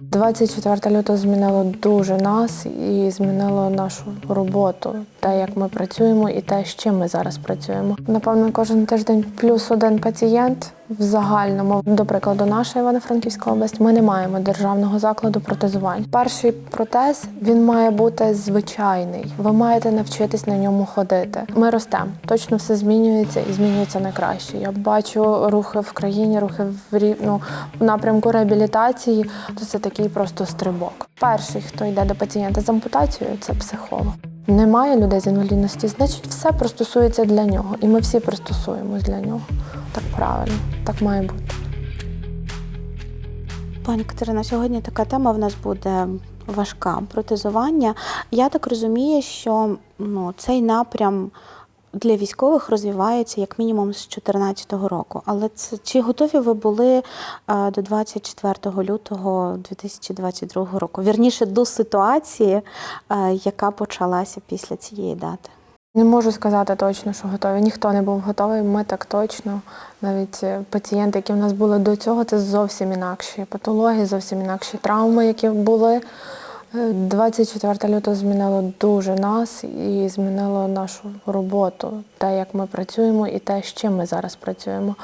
24 лютого змінило дуже нас і змінило нашу роботу, те, як ми працюємо, і те, з чим ми зараз працюємо. Напевно, кожен тиждень плюс один пацієнт в загальному. До прикладу, наша Івано-Франківська область, ми не маємо державного закладу протезувань. Перший протез він має бути звичайний. Ви маєте навчитись на ньому ходити. Ми ростемо, точно все змінюється і змінюється на краще. Я бачу рухи в країні, рухи в рів- ну, в напрямку реабілітації. То це такий просто стрибок. Перший, хто йде до пацієнта з ампутацією, це психолог. Немає людей з інвалідності, значить, все пристосується для нього, і ми всі пристосуємось для нього. Так правильно, так має бути. Пані Катерина, сьогодні така тема в нас буде важка протезування. Я так розумію, що ну, цей напрям для військових розвивається як мінімум з 2014 року. Але це чи готові ви були е, до 24 лютого 2022 року? Вірніше до ситуації, е, яка почалася після цієї дати? Не можу сказати точно, що готові. Ніхто не був готовий. Ми так точно. Навіть е, пацієнти, які в нас були до цього, це зовсім інакші патології, зовсім інакші травми, які були. Е, 24 лютого змінило дуже нас і змінило нашу роботу, те, як ми працюємо, і те, з чим ми зараз працюємо.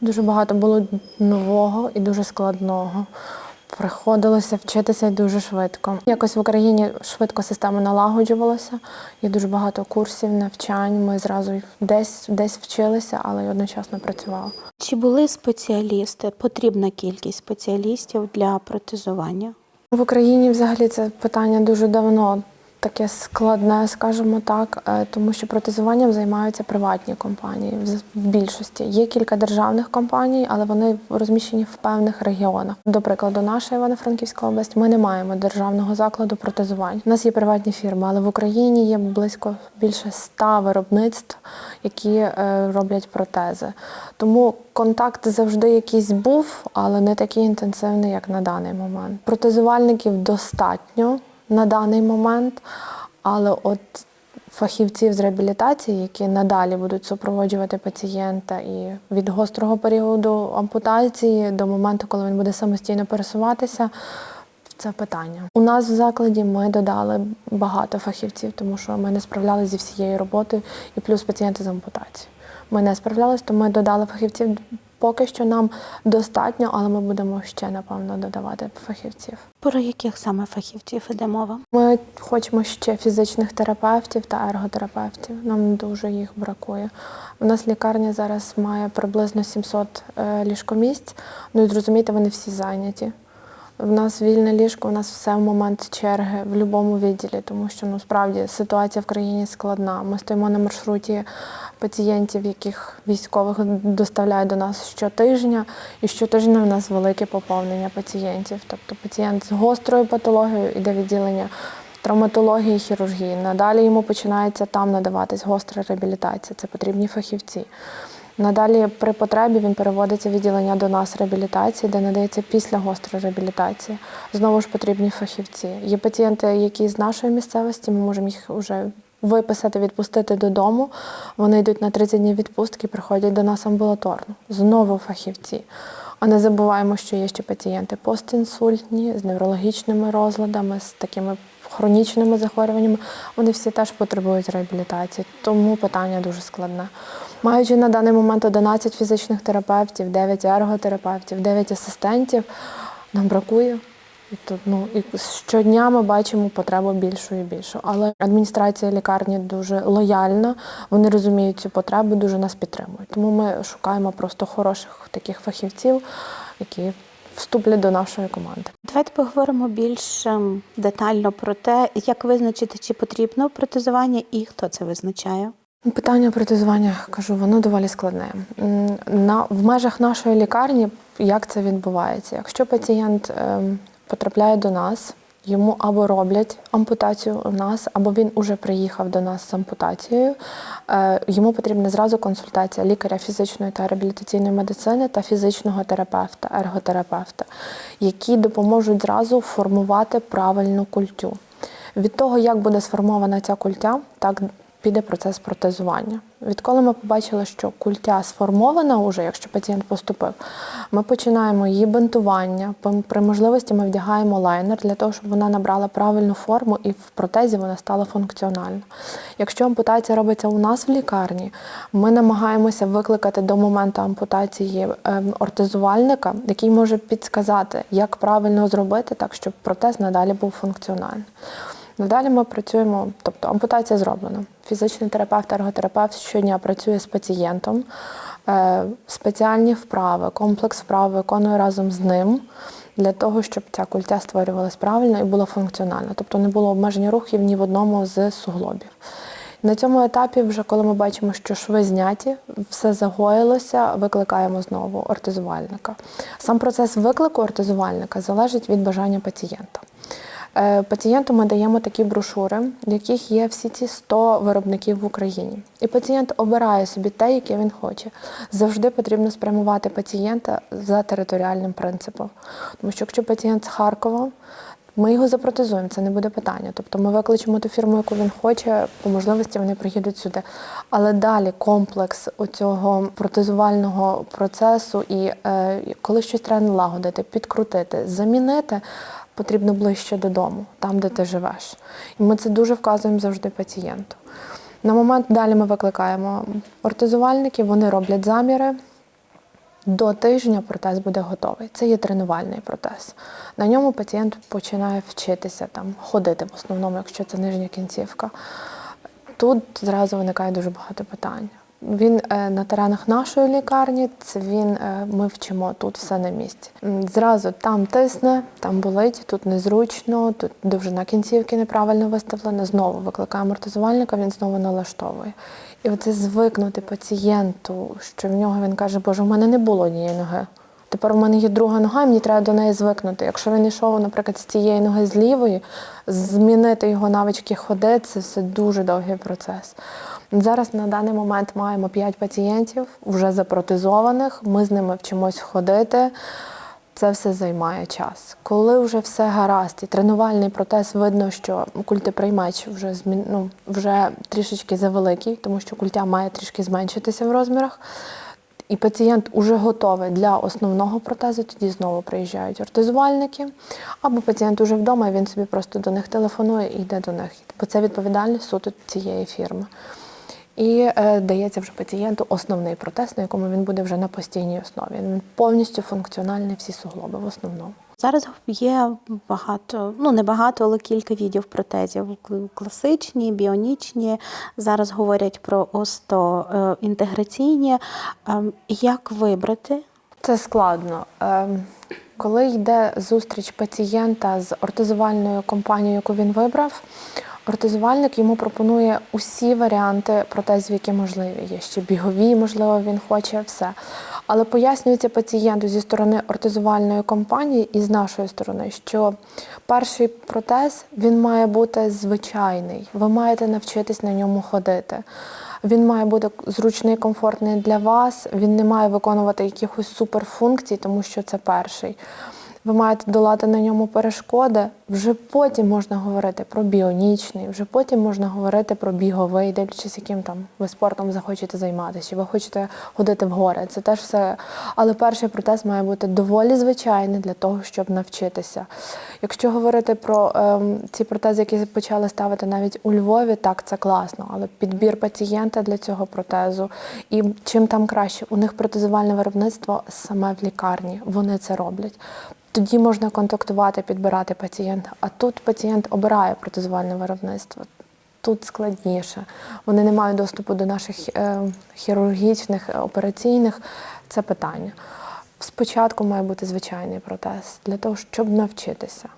Дуже багато було нового і дуже складного. Приходилося вчитися дуже швидко. Якось в Україні швидко система налагоджувалася. Є дуже багато курсів, навчань. Ми зразу десь десь вчилися, але й одночасно працювали. Чи були спеціалісти, потрібна кількість спеціалістів для протезування? В Україні взагалі це питання дуже давно таке складне, скажімо так, е, тому що протезуванням займаються приватні компанії в більшості. Є кілька державних компаній, але вони розміщені в певних регіонах. До прикладу, наша Івано-Франківська область, ми не маємо державного закладу протезувань. У нас є приватні фірми, але в Україні є близько більше ста виробництв, які е, роблять протези. Тому контакт завжди якийсь був, але не такий інтенсивний, як на даний момент. Протезувальників достатньо на даний момент, але от фахівців з реабілітації, які надалі будуть супроводжувати пацієнта і від гострого періоду ампутації до моменту, коли він буде самостійно пересуватися. Це питання. У нас в закладі ми додали багато фахівців, тому що ми не справлялися зі всією роботою, і плюс пацієнти з ампутацією. Ми не справлялися, то ми додали фахівців. Поки що нам достатньо, але ми будемо ще напевно додавати фахівців. Про яких саме фахівців іде мова? Ми хочемо ще фізичних терапевтів та ерготерапевтів. Нам дуже їх бракує. У нас лікарня зараз має приблизно 700 е, ліжкомісць. Ну і зрозумійте, вони всі зайняті. В нас вільне ліжко, у нас все в момент черги в будь-якому відділі, тому що ну справді ситуація в країні складна. Ми стоїмо на маршруті пацієнтів, яких військових доставляють до нас щотижня, і щотижня в нас велике поповнення пацієнтів. Тобто пацієнт з гострою патологією іде відділення травматології, хірургії. Надалі йому починається там надаватись гостра реабілітація. Це потрібні фахівці. Надалі при потребі він переводиться в відділення до нас реабілітації, де надається після гострої реабілітації. Знову ж потрібні фахівці. Є пацієнти, які з нашої місцевості, ми можемо їх вже виписати, відпустити додому. Вони йдуть на 30 днів відпустки, приходять до нас амбулаторно. Знову фахівці. А не забуваємо, що є ще пацієнти постінсультні з неврологічними розладами, з такими хронічними захворюваннями. Вони всі теж потребують реабілітації, тому питання дуже складне. Маючи на даний момент 11 фізичних терапевтів, 9 ерготерапевтів, 9 асистентів, нам бракує. І тут ну і щодня ми бачимо потребу більшу і більшу. Але адміністрація лікарні дуже лояльна. Вони розуміють цю потребу, дуже нас підтримують. Тому ми шукаємо просто хороших таких фахівців, які вступлять до нашої команди. Давайте поговоримо більш ем, детально про те, як визначити, чи потрібно протезування і хто це визначає. Питання протезування, кажу, воно доволі складне. На, в межах нашої лікарні як це відбувається? Якщо пацієнт ем, потрапляє до нас, йому або роблять ампутацію у нас, або він уже приїхав до нас з ампутацією. Е, йому потрібна зразу консультація лікаря фізичної та реабілітаційної медицини та фізичного терапевта, ерготерапевта, які допоможуть зразу формувати правильну культю. Від того, як буде сформована ця культя, так піде процес протезування. Відколи ми побачили, що культя сформована уже, якщо пацієнт поступив, ми починаємо її бинтування. При можливості ми вдягаємо лайнер для того, щоб вона набрала правильну форму і в протезі вона стала функціональна. Якщо ампутація робиться у нас в лікарні, ми намагаємося викликати до моменту ампутації ем, ортезувальника, який може підсказати, як правильно зробити так, щоб протез надалі був функціональний. Надалі ми працюємо, тобто ампутація зроблена. Фізичний терапевт, ерготерапевт щодня працює з пацієнтом. Е, Спеціальні вправи, комплекс вправ виконує разом з ним для того, щоб ця культя створювалась правильно і була функціональна. Тобто не було обмеження рухів ні в одному з суглобів. На цьому етапі, вже коли ми бачимо, що шви зняті, все загоїлося, викликаємо знову ортезувальника. Сам процес виклику ортезувальника залежить від бажання пацієнта. Е, Пацієнту ми даємо такі брошури, в яких є всі ці 100 виробників в Україні. І пацієнт обирає собі те, яке він хоче. Завжди потрібно спрямувати пацієнта за територіальним принципом. Тому що якщо пацієнт з Харкова, ми його запротезуємо, це не буде питання. Тобто ми викличемо ту фірму, яку він хоче, по можливості вони приїдуть сюди. Але далі комплекс оцього протезувального процесу, і е, коли щось треба налагодити, підкрутити, замінити, потрібно ближче додому, там, де ти живеш. І ми це дуже вказуємо завжди пацієнту. На момент далі ми викликаємо ортезувальників, вони роблять заміри. До тижня протез буде готовий. Це є тренувальний протез. На ньому пацієнт починає вчитися там ходити в основному, якщо це нижня кінцівка. Тут зразу виникає дуже багато питань. Він е, на теренах нашої лікарні, це він е, ми вчимо тут все на місці. Зразу там тисне, там болить, тут незручно, тут довжина кінцівки неправильно виставлена. Знову викликаємо ортезувальника, він знову налаштовує. І оце звикнути пацієнту, що в нього він каже, Боже, в мене не було однієї ноги. Тепер у мене є друга нога, і мені треба до неї звикнути. Якщо він йшов, наприклад, з цієї ноги з лівої, змінити його навички ходи це все дуже довгий процес. Зараз на даний момент маємо 5 пацієнтів, вже запротезованих. Ми з ними вчимось ходити. Це все займає час. Коли вже все гаразд, і тренувальний протез видно, що культеприймач вже ну, вже трішечки завеликий, тому що культя має трішки зменшитися в розмірах. І пацієнт уже готовий для основного протезу, тоді знову приїжджають ортезувальники. Або пацієнт уже вдома, і він собі просто до них телефонує і йде до них. Бо це відповідальність суто цієї фірми. І е, дається вже пацієнту основний протез, на якому він буде вже на постійній основі. Він повністю функціональний всі суглоби в основному. Зараз є багато, ну не багато, але кілька видів протезів. Класичні, біонічні. Зараз говорять про осто е. Ем, Як вибрати? Це складно. Ем, Коли йде зустріч пацієнта з ортезувальною компанією, яку він вибрав, ортезувальник йому пропонує усі варіанти протезів, які можливі. Є ще бігові, можливо, він хоче все. Але пояснюється пацієнту зі сторони ортезувальної компанії і з нашої сторони, що перший протез він має бути звичайний. Ви маєте навчитись на ньому ходити. Він має бути зручний, комфортний для вас. Він не має виконувати якихось суперфункцій, тому що це перший. Ви маєте долати на ньому перешкоди. Вже потім можна говорити про біонічний, вже потім можна говорити про біговий, дивлячись, яким там ви спортом захочете займатися, чи ви хочете ходити в гори. Це теж все. Але перший протез має бути доволі звичайний для того, щоб навчитися. Якщо говорити про ем, ці протези, які почали ставити навіть у Львові, так це класно. Але підбір пацієнта для цього протезу і чим там краще, у них протезувальне виробництво саме в лікарні. Вони це роблять. Тоді можна контактувати, підбирати пацієнта. А тут пацієнт обирає протезувальне виробництво. Тут складніше. Вони не мають доступу до наших е, хірургічних, е, операційних. Це питання. Спочатку має бути звичайний протез для того, щоб навчитися.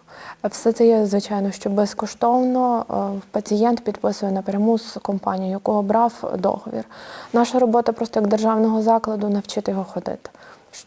Все це є, звичайно, що безкоштовно. Е, Пацієнт підписує напряму з компанією, якого брав договір. Наша робота просто як державного закладу навчити його ходити,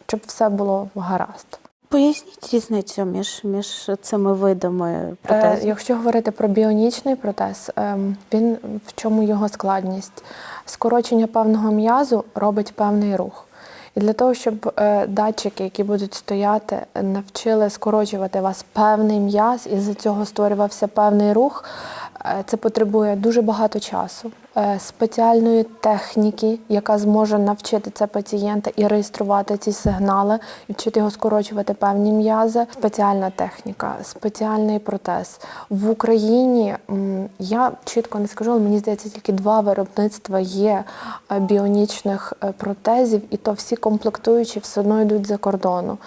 щоб все було гаразд. Поясніть різницю між, між цими видами Е, якщо говорити про біонічний протез, ем, він в чому його складність? Скорочення певного м'язу робить певний рух. І для того, щоб е, датчики, які будуть стояти, е, навчили скорочувати вас певний м'яз, і з цього створювався певний рух, Е, Це потребує дуже багато часу, е, спеціальної техніки, яка зможе навчити це пацієнта і реєструвати ці сигнали, і вчити його скорочувати певні м'язи. Спеціальна техніка, спеціальний протез в Україні. Я чітко не скажу, але мені здається, тільки два виробництва є е, біонічних е, протезів, і то всі комплектуючі все одно йдуть за кордону.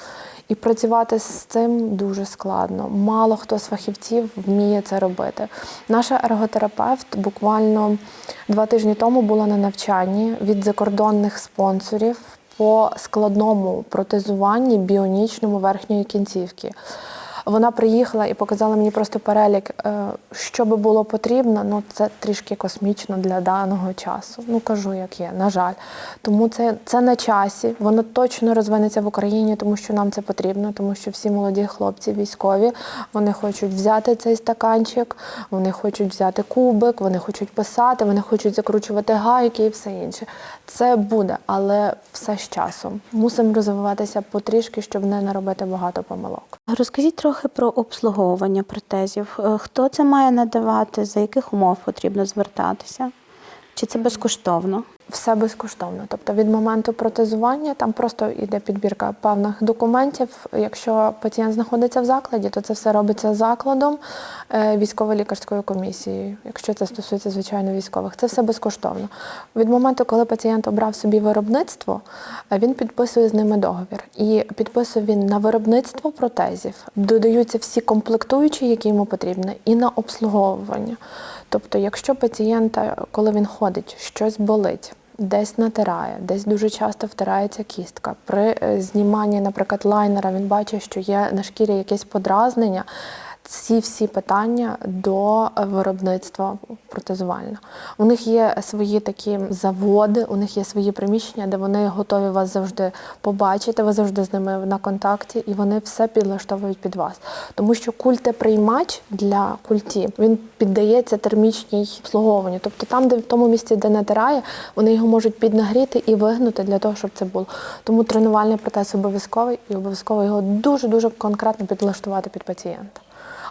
І працювати з цим дуже складно. Мало хто з фахівців вміє це робити. Наша ерготерапевт буквально два тижні тому була на навчанні від закордонних спонсорів по складному протезуванні біонічному верхньої кінцівки. Вона приїхала і показала мені просто перелік, е, що би було потрібно. Ну це трішки космічно для даного часу. Ну кажу, як є, на жаль. Тому це, це на часі. Воно точно розвинеться в Україні, тому що нам це потрібно, тому що всі молоді хлопці військові вони хочуть взяти цей стаканчик, вони хочуть взяти кубик, вони хочуть писати, вони хочуть закручувати гайки і все інше. Це буде, але все з часом. Мусимо розвиватися потрішки, щоб не наробити багато помилок. Розкажіть трохи про обслуговування протезів. Е, Хто це має надавати, за яких умов потрібно звертатися? Чи це безкоштовно? Все безкоштовно. Тобто від моменту протезування там просто йде підбірка певних документів. Якщо пацієнт знаходиться в закладі, то це все робиться закладом е, військово-лікарською комісією. Якщо це стосується звичайно військових, це все безкоштовно. Від моменту, коли пацієнт обрав собі виробництво, е, він підписує з ними договір. І підписує він на виробництво протезів. Додаються всі комплектуючі, які йому потрібні, і на обслуговування. Тобто, якщо пацієнта, коли він ходить, щось болить, десь натирає, десь дуже часто втирається кістка. При е, зніманні, наприклад, лайнера він бачить, що є на шкірі якесь подразнення. Ці всі питання до виробництва протезувального. У них є свої такі заводи, у них є свої приміщення, де вони готові вас завжди побачити, ви завжди з ними на контакті, і вони все підлаштовують під вас. Тому що культеприймач для культі він піддається термічній обслуговуванню. Тобто там, де в тому місці, де натирає, вони його можуть піднагріти і вигнути для того, щоб це було. Тому тренувальний протез обов'язковий і обов'язково його дуже дуже конкретно підлаштувати під пацієнта.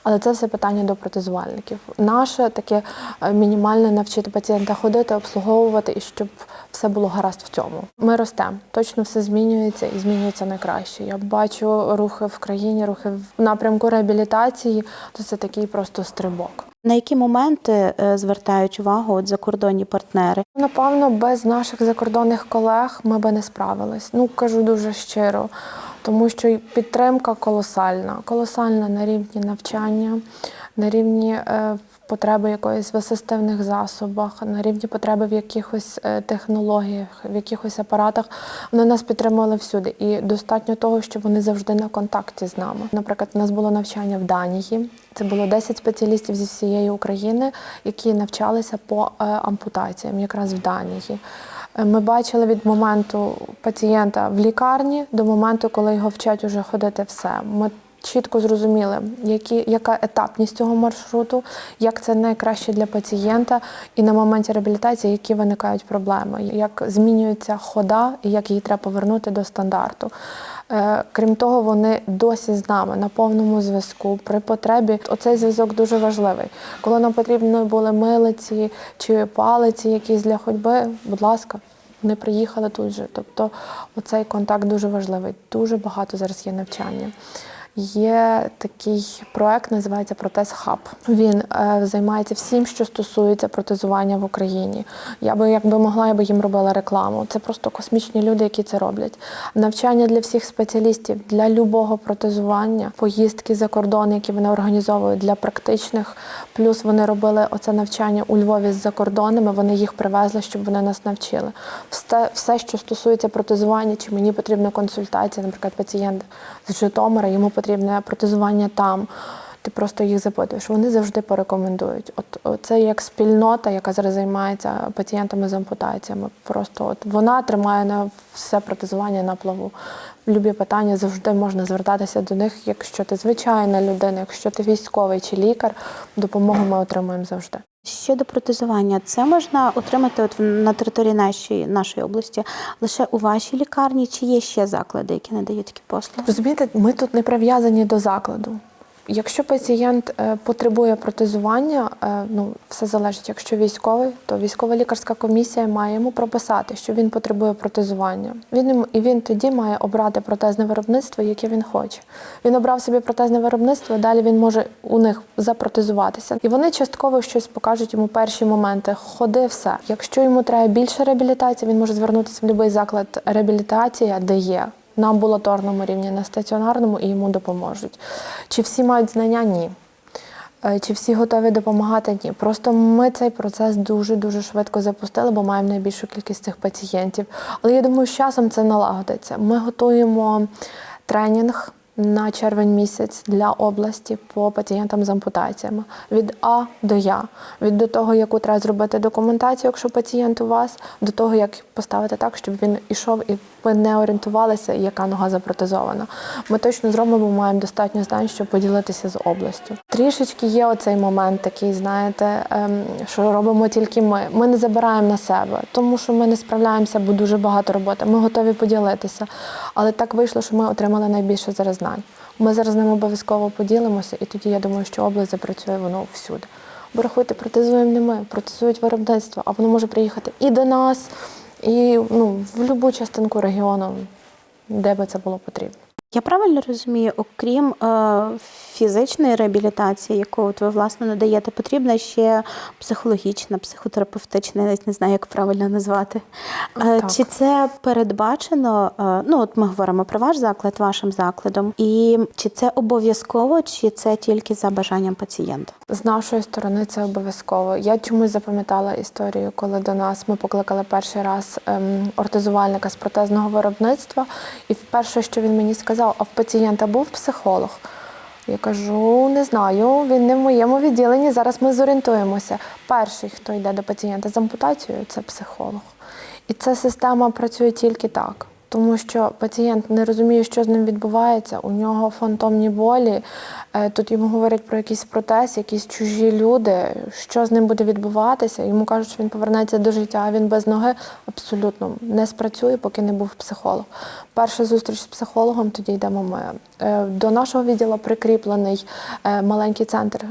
Але це все питання до протезувальників. Наше таке е, мінімальне навчити пацієнта ходити, обслуговувати і щоб все було гаразд в цьому. Ми ростемо, точно все змінюється і змінюється найкраще. Я бачу рухи в країні, рухи в напрямку реабілітації, то це такий просто стрибок. На які моменти е, звертають увагу от закордонні партнери? Напевно, без наших закордонних колег ми би не справились. Ну кажу дуже щиро, тому що підтримка колосальна, колосальна на рівні навчання, на рівні е, потреби якоїсь в асистивних засобах, на рівні потреби в якихось е, технологіях, в якихось апаратах. Вони нас підтримували всюди. І достатньо того, що вони завжди на контакті з нами. Наприклад, у нас було навчання в Данії. Це було 10 спеціалістів зі всієї України, які навчалися по е, ампутаціям, якраз в Данії. Е, Ми бачили від моменту пацієнта в лікарні до моменту, коли його вчать уже ходити все. Ми чітко зрозуміли, які, яка етапність цього маршруту, як це найкраще для пацієнта, і на моменті реабілітації, які виникають проблеми, як змінюється хода і як її треба повернути до стандарту. Е, Крім того, вони досі з нами на повному зв'язку при потребі. Оцей зв'язок дуже важливий. Коли нам потрібні були милиці чи палиці, якісь для ходьби, будь ласка. Вони приїхали тут же. Тобто оцей контакт дуже важливий. Дуже багато зараз є навчання. Є такий проект, називається Протез Хаб. Він е, займається всім, що стосується протезування в Україні. Я би, якби могла, я би їм робила рекламу. Це просто космічні люди, які це роблять. Навчання для всіх спеціалістів для любого протезування, поїздки за кордон, які вони організовують для практичних. Плюс вони робили оце навчання у Львові з закордонами. Вони їх привезли, щоб вони нас навчили. Все, все, що стосується протезування, чи мені потрібна консультація, наприклад, пацієнт з Житомира, йому потрібне протезування там. Ти просто їх запитуєш. Вони завжди порекомендують. От, це як спільнота, яка зараз займається пацієнтами з ампутаціями. Просто от вона тримає на все протезування на плаву. Любі питання завжди можна звертатися до них, якщо ти звичайна людина, якщо ти військовий чи лікар, допомогу ми отримуємо завжди. Щодо протезування, це можна отримати от на території нашої, нашої області лише у вашій лікарні, чи є ще заклади, які надають такі послуги? Розумієте, ми тут не прив'язані до закладу. Якщо пацієнт е, потребує протезування, е, ну все залежить. Якщо військовий, то військова лікарська комісія має йому прописати, що він потребує протезування. Він і він тоді має обрати протезне виробництво, яке він хоче. Він обрав собі протезне виробництво, далі він може у них запротезуватися. І вони частково щось покажуть йому перші моменти. Ходи, все. Якщо йому треба більше реабілітації, він може звернутися в будь-який заклад реабілітація, де є. На амбулаторному рівні, на стаціонарному і йому допоможуть. Чи всі мають знання? Ні. Е, Чи всі готові допомагати? Ні. Просто ми цей процес дуже дуже швидко запустили, бо маємо найбільшу кількість цих пацієнтів. Але я думаю, з часом це налагодиться. Ми готуємо тренінг на червень місяць для області по пацієнтам з ампутаціями від А до Я, від до того, яку треба зробити документацію, якщо пацієнт у вас, до того, як поставити так, щоб він ішов і ви не орієнтувалися, яка нога запротезована. Ми точно зробимо, бо маємо достатньо знань, щоб поділитися з областю. Трішечки є оцей момент, такий, знаєте, ем, що робимо тільки ми. Ми не забираємо на себе, тому що ми не справляємося, бо дуже багато роботи. Ми готові поділитися. Але так вийшло, що ми отримали найбільше зараз знань. Ми зараз з ним обов'язково поділимося, і тоді я думаю, що область запрацює воно всюди. Бо рахуйте, протезуємо не ми, протезують виробництво, а воно може приїхати і до нас, і ну, в будь-яку частинку регіону, де би це було потрібно. Я правильно розумію, окрім е, фізичної реабілітації, яку от ви власне надаєте, потрібна ще психологічна, психотерапевтична, я навіть не знаю, як правильно назвати. Е, Так. Чи це передбачено? е, ну, от ми говоримо про ваш заклад, вашим закладом, і чи це обов'язково, чи це тільки за бажанням пацієнта? З нашої сторони це обов'язково. Я чомусь запам'ятала історію, коли до нас ми покликали перший раз ем, ортезувальника з протезного виробництва, і вперше, що він мені сказав, а в пацієнта був психолог. Я кажу, не знаю, він не в моєму відділенні. Зараз ми зорієнтуємося. Перший, хто йде до пацієнта з ампутацією, це психолог. І ця система працює тільки так. Тому що пацієнт не розуміє, що з ним відбувається, у нього фантомні болі. Е, Тут йому говорять про якийсь протез, якісь чужі люди, що з ним буде відбуватися. Йому кажуть, що він повернеться до життя, а він без ноги абсолютно не спрацює, поки не був психолог. Перша зустріч з психологом, тоді йдемо ми. Е, До нашого відділу прикріплений е, маленький центр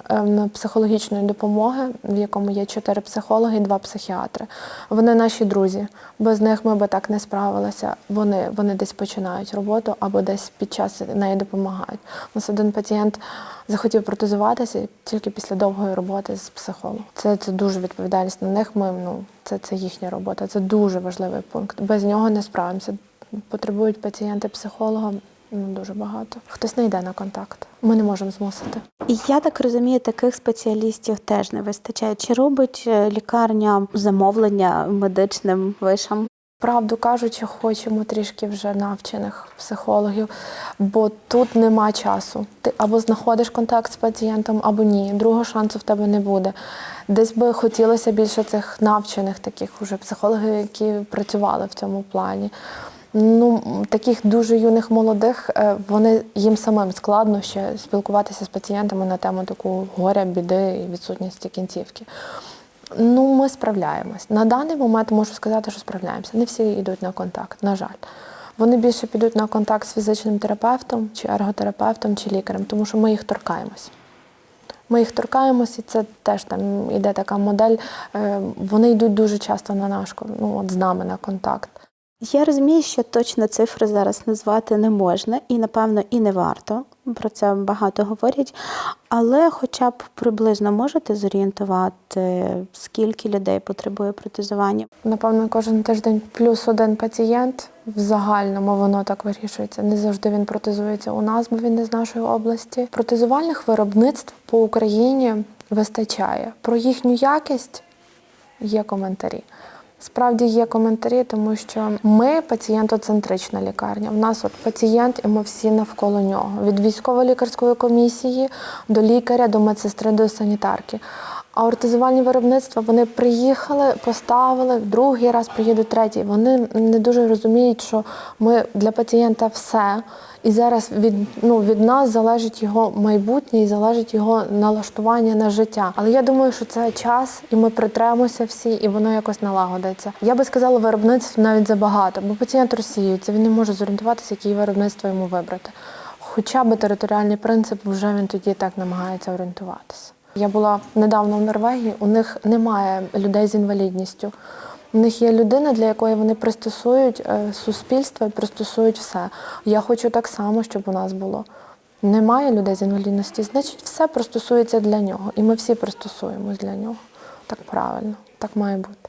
психологічної допомоги, в якому є чотири психологи і два психіатри. Вони наші друзі. Без них ми би так не справилися. Вони, вони десь починають роботу або десь під час неї допомагають. У нас один пацієнт захотів протезуватися тільки після довгої роботи з психологом. Це, це дуже відповідальність на них. Ми ну це, це їхня робота. Це дуже важливий пункт. Без нього не справимося. Потребують пацієнти психолога ну, дуже багато. Хтось не йде на контакт. Ми не можемо змусити. І я так розумію, таких спеціалістів теж не вистачає. Чи робить е, лікарня замовлення медичним вишам? Правду кажучи, хочемо трішки вже навчених психологів, бо тут нема часу. Ти або знаходиш контакт з пацієнтом, або ні. Другого шансу в тебе не буде. Десь би хотілося більше цих навчених таких уже психологів, які працювали в цьому плані. Ну, таких дуже юних молодих, е, вони їм самим складно ще спілкуватися з пацієнтами на тему таку горя, біди і відсутності кінцівки. Ну, ми справляємось. На даний момент можу сказати, що справляємося. Не всі йдуть на контакт, на жаль. Вони більше підуть на контакт з фізичним терапевтом, чи ерготерапевтом, чи лікарем, тому що ми їх торкаємось. Ми їх торкаємось, і це теж там іде така модель. е, Вони йдуть дуже часто на наш ну, от з нами на контакт. Я розумію, що точно цифри зараз назвати не можна, і напевно і не варто. Про це багато говорять. Але хоча б приблизно можете зорієнтувати, скільки людей потребує протезування? Напевно, кожен тиждень плюс один пацієнт. В загальному воно так вирішується. Не завжди він протезується у нас, бо він не з нашої області. Протезувальних виробництв по Україні вистачає. Про їхню якість є коментарі. Справді є коментарі, тому що ми пацієнтоцентрична лікарня. У нас от пацієнт, і ми всі навколо нього. Від військово-лікарської комісії до лікаря, до медсестри, до санітарки. А ортезувальні виробництва вони приїхали, поставили, другий раз приїдуть третій. Вони не дуже розуміють, що ми для пацієнта все. І зараз від, ну, від нас залежить його майбутнє і залежить його налаштування на життя. Але я думаю, що це час, і ми притремося всі, і воно якось налагодиться. Я би сказала, виробництв навіть забагато, бо пацієнт розсіюється, він не може зорієнтуватися, які виробництво йому вибрати. хоча б територіальний принцип, вже він тоді так намагається орієнтуватися. Я була недавно в Норвегії, у них немає людей з інвалідністю. У них є людина, для якої вони пристосують е, суспільство пристосують все. Я хочу так само, щоб у нас було. Немає людей з інвалідності, значить, все пристосується для нього. І ми всі пристосуємось для нього. Так правильно, так має бути.